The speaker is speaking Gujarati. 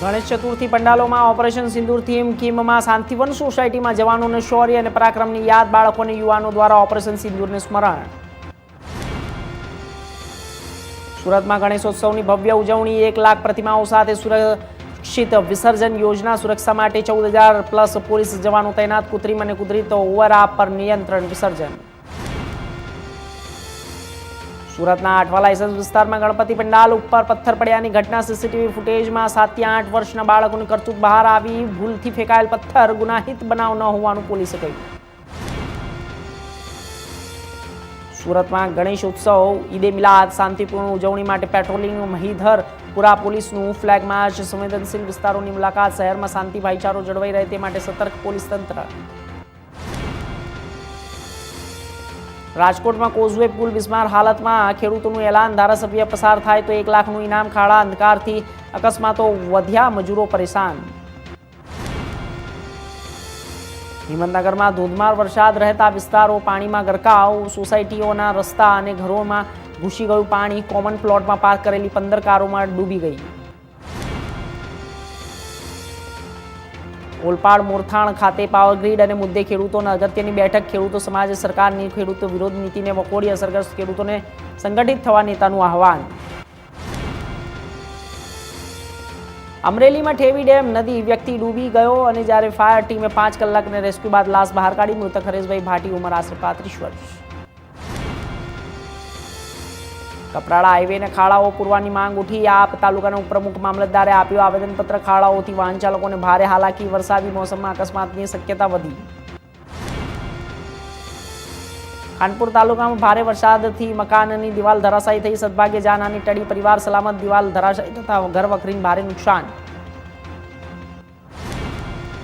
ગણેશ ચતુર્થી પંડાલોમાં ઓપરેશન સિંદૂર થીમ કીમમાં શાંતિવન સોસાયટીમાં જવાનોને શૌર્ય અને પરાક્રમની યાદ બાળકો યુવાનો દ્વારા ઓપરેશન સિંદૂરને સ્મરણ. સુરતમાં ગણેશોત્સવની ભવ્ય ઉજવણી, એક લાખ પ્રતિમાઓ સાથે સુરક્ષિત વિસર્જન યોજના, સુરક્ષા માટે ચૌદ હજાર પ્લસ પોલીસ જવાનો તૈનાત, કૃત્રિમ અને કુદરતી ઓવરા પર નિયંત્રણ વિસર્જન. સુરતના આઠવા લાયસન્સ વિસ્તારમાં ગણપતિ પંડાલ ઉપર પથ્થર પડ્યાની ઘટના સીસીટીવી ફૂટેજમાં સાતથી આઠ વર્ષના બાળકોની કરતૂત બહાર આવી, ભૂલથી ફેંકાયેલ પથ્થર ગુનાહિત બનાવ ન હોવાનું પોલીસે કહ્યું. સુરતમાં ગણેશ ઉત્સવ, ઈદે મિલાદ, શાંતિપૂર્ણ ઉજવણી માટે પેટ્રોલિંગ મહીધર, પુરા પોલીસનું ફ્લેગ માર્ચ, સંવેદનશીલ વિસ્તારોની મુલાકાત, શહેરમાં શાંતિ ભાઈચારો જળવાઈ રહે તે માટે સતર્ક પોલીસ તંત્ર રાજકોટમાં કોઝવે પુલ બિસ્માર હાલતમાં ખેડૂતોનું એલાન, ધારાસભ્ય પસાર થાય તો એક લાખનું ઇનામ ખાડા અંધકારથી અકસ્માતો વધ્યા, મજૂરો પરેશાન. હિંમતનગરમાં ધોધમાર વરસાદ રહેતા વિસ્તારો, પાણીમાં ગરકાવ, સોસાયટીઓના રસ્તા અને ઘરોમાં ઘૂસી ગયું પાણી કોમન પ્લોટમાં પાર્ક કરેલી પંદર કારોમાં ડૂબી ગઈ. ઓલપાડ મોરથાણ ખાતે પાવર ગ્રીડ અને મુદ્દે ખેડૂતોના અગત્યની બેઠક, ખેડૂતો સમાજ, સરકારની ખેડૂતો વિરોધ નીતિને વખોડી અસરગ્રસ્ત ખેડૂતોને સંગઠિત થવા નેતાનું આહવાન. અમરેલીમાં ઠેવી ડેમ, નદી વ્યક્તિ ડૂબી ગયો અને જ્યારે ફાયર ટીમે પાંચ કલાકને રેસ્ક્યુ બાદ લાશ બહાર કાઢી, મૃતક હરેશભાઈ ભાટી, ઉંમર આશરે પાંત્રીસ વર્ષ. કપરાડા હાઈવેને ખાડાઓ પૂરવાની માંગ ઉઠી આપ તાલુકાના ઉપપ્રમુખ મામલતદારે આપ્યું આવેદનપત્ર ખાડાઓથી વાહન ચાલકોને ભારે હાલાકી, વરસાદી મોસમમાં અકસ્માતની શક્યતા વધી. ખાનપુર તાલુકામાં ભારે વરસાદથી મકાનની દિવાલ ધરાશાયી થઈ, સદભાગ્ય જાનહાની ટળી પરિવાર સલામત દિવાલ ધરાશાયી તથા ઘર વખરીને ભારે નુકસાન.